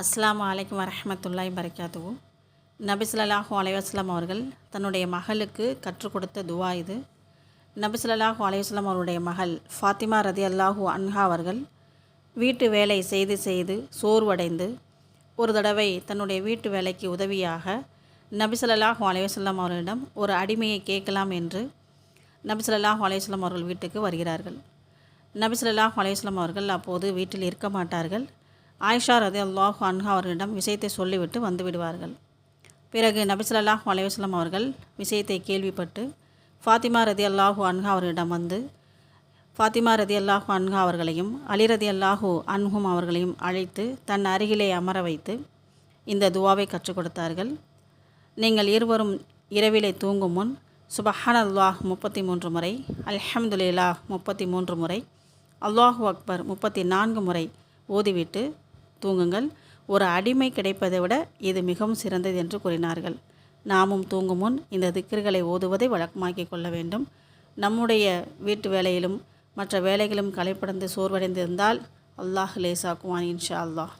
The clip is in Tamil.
அஸ்லாம் அலைக்கும் வரமத்துல்லாய் பரக்காத்துவு நபி அலைவாஸ்லாம் அவர்கள் தன்னுடைய மகளுக்கு கற்றுக் கொடுத்த துவா இது. நபி அலைவாஸ்லாம் அவருடைய மகள் ஃபாத்திமா ரதி அல்லாஹூ அன்ஹா அவர்கள் வீட்டு வேலை செய்து செய்து சோர்வடைந்து ஒரு தடவை தன்னுடைய வீட்டு வேலைக்கு உதவியாக நபி அலைவாஸ்லாம் அவர்களிடம் ஒரு அடிமையை கேட்கலாம் என்று நபி அலைவாஸ்லாம் அவர்கள் வீட்டுக்கு வருகிறார்கள். நபி அலைவாஸ்லாம் அவர்கள் அப்போது வீட்டில் இருக்க மாட்டார்கள். ஆயிஷா ரதி அல்லாஹ் அன்ஹா அவர்களிடம் விஷயத்தை சொல்லிவிட்டு வந்து விடுவார்கள் பிறகு நபிசல்லாஹ் ஸல்லல்லாஹு அவர்கள் விஷயத்தை கேள்விப்பட்டு ஃபாத்திமா ரதி அல்லாஹு அன்ஹா அவர்களிடம் வந்து ஃபாத்திமா ரதி அல்லாஹு அன்ஹா அவர்களையும் அலி ரதி அல்லாஹு அன்ஹும் அவர்களையும் அழைத்து தன் அருகிலே அமர வைத்து இந்த துவாவை கற்றுக் கொடுத்தார்கள். நீங்கள் இருவரும் இரவிலே தூங்கும் முன் சுபஹான் அல்லாஹ் முப்பத்தி மூன்று முறை அல்ஹம்துலில்லா முப்பத்தி மூன்று முறை அல்லாஹு அக்பர் முப்பத்தி நான்கு முறை ஓதிவிட்டு தூங்குங்கள். ஒரு அடிமை கிடைப்பதை விட இது மிகவும் சிறந்தது என்று கூறினார்கள். நாமும் தூங்கும் முன் இந்த திக்கர்களை ஓதுவதை வழக்கமாக்கிக் கொள்ள வேண்டும். நம்முடைய வீட்டு வேலையிலும் மற்ற வேலைகளும் களைப்படைந்து சோர்வடைந்திருந்தால் அல்லாஹ் லேசாக்குவான் இன்ஷா அல்லாஹ்.